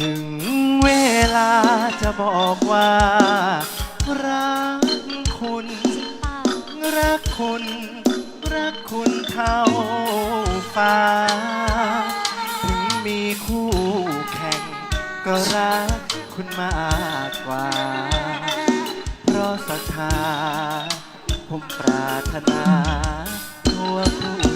ถึงเวลาจะบอกว่า รักคุณ รักคุณ รักคุณเท่าฟ้า ถึงมีคู่แข่ง ก็รักคุณมากกว่า เพราะศรัทธาผมปรารถนาทั่วผู้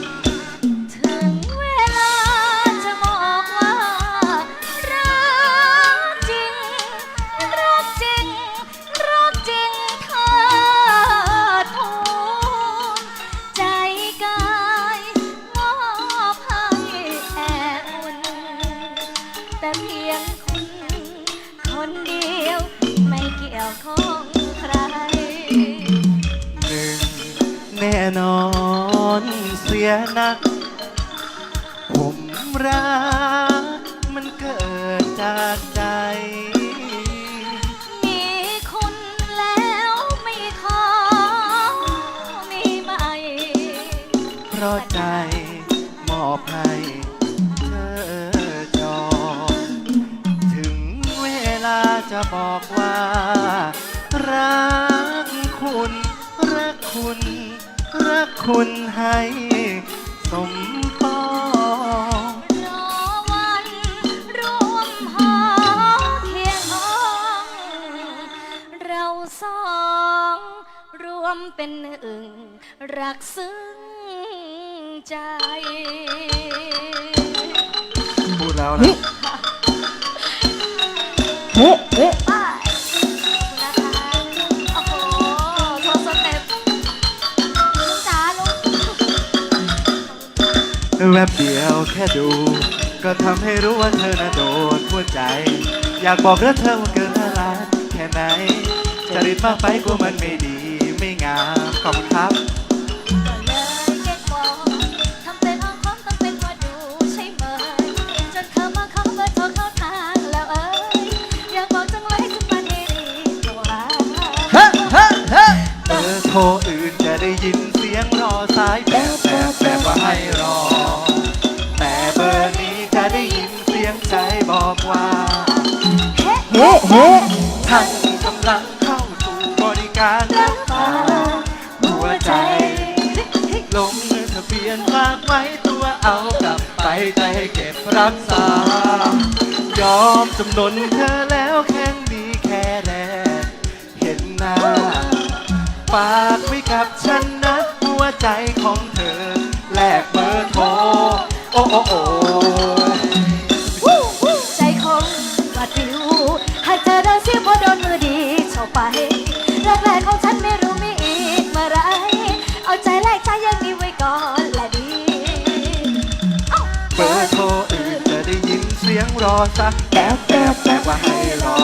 แน่นอนเสียนัก ผมรักมันเกิดจากใจ มีคุณแล้วไม่ขอมีไหม เพราะใจมอบให้เธอจอ ถึงเวลาจะบอกว่า รักคุณ รักคุณ รักคุณให้สมปองรอวันร่วมหอเทียนอง เราสองรวมเป็นหนึ่ง รักซึ้งใจ พูดแล้วนะ เฮ้เฮ้ แวบเดียวแค่ดู ก็ทำให้รู้ว่าเธอน่ะโดนหัวใจ อยากบอกรักเธอว่าเกินห้าล้านแค่ไหนจริตมากไปกลัวมันไม่ดีไม่งามขอบคุณครับ ก็เลยเก็ตบอกทำเป็นอ้อมค้อมต้องเป็นว่าดูใช่ไหมจนเธอมาขอเบอร์โทรเข้าทางแล้วเอ้ยอยากบอกจังเลยจะมาดีๆตัวเฮ้เฮ้เฮ้เบอร์โทรอื่นจะได้ยินเสียงรอสายแบบ รอ แต่เบอร์นี้จะได้ยินเสียงใจบอกว่าเฮ้เฮ้ท่านกำลังเข้าสู่บริการรับฝาหัวใจ ลงทะเบียนฝากไว้ตัวเอากลับไปใจให้เก็บรักษา ยอมจำนนเธอแล้วแค่ดีแค่แลเห็นหน้าฝากไว้กับฉันนะหัวใจของเธอ อร์โทรโอ้โอ้โอ้ใจคงว่าดิวหากเธอเดินเสียเพราะโดนมือดีเข้าไปรักแรกของฉันไม่รู้มีอีกเมื่อไร เอาใจแลกใจอยังนี้ไว้ก่อนและดีเอ้าเบอร์โทรอื่นจะได้ยินเสียงรอสักแอบแอบแอบว่าให้รอ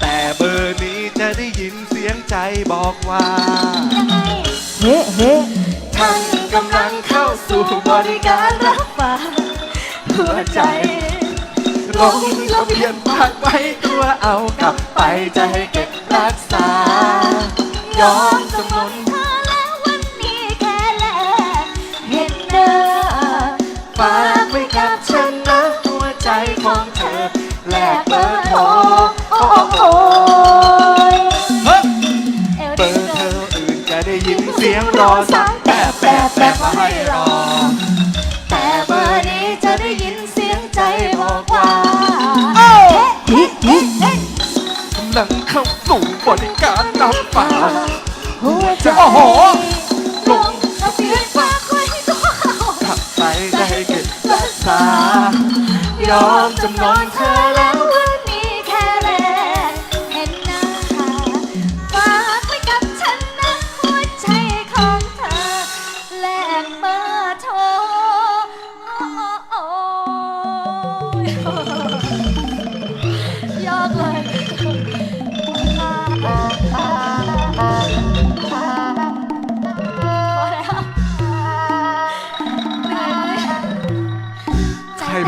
แต่เบอร์นี้จะได้ยินเสียงใจบอกว่ายังไงเฮ้เฮ้ท่านกำลังเข้าสู่ บริการรับฝากหัวใจลงทะเบียนฝากไว้ตัวเอากลับไปจะให้เก็บรักษายอมจำนเธอแล้ววันนี้แค่แลเห็นหน้าฝากไว้กับฉันนะหัวใจของเธอแลกเบอร์โทรโอ้โอ้ยเฮ้ยเอวเบดีอร์เธออื่นจะได้ยินเสียงรอสัก บบแบบแบบว่าให้รอ แต่เบอร์นี้จะได้ยินเสียงใจบอกว่าเฮ้เฮ้เฮ้เฮ้กำลังเข้าสู่บริการรับฝาหัวใจโอ้โหลงทะเบียนฝากไว้ตัวเอากลับไปจะให้เก็บรักษายอมจำนนเธอแล้ว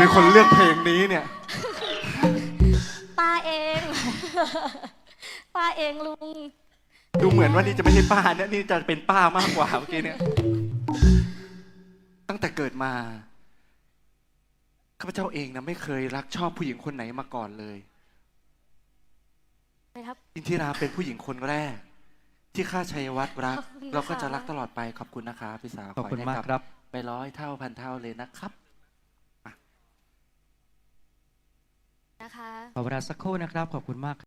็นคนเลือกเพลงนี้เนี่ย ป้าเอง ป้าเองลุง ดูเหมือนว่านี่จะไม่ใช่ป้านะนี่จะเป็นป้ามากกว่าเมื่อกี้เนี่ย ตั้งแต่เกิดมา ข้าพเจ้าเองนะไม่เคยรักชอบผู้หญิงคนไหนมาก่อนเลยครับ อินทิราเป็นผู้หญิงคนแรก ที่ข้าชัยวัตรรักเราก็จะรักตลอดไปขอบคุณนะคะพี่สาวขอบคุณมากครับ ไปร้อยเท่าพันเท่าเลยนะครับ นะคะขอเวลาสักครู่นะครับ ขอบคุณมาก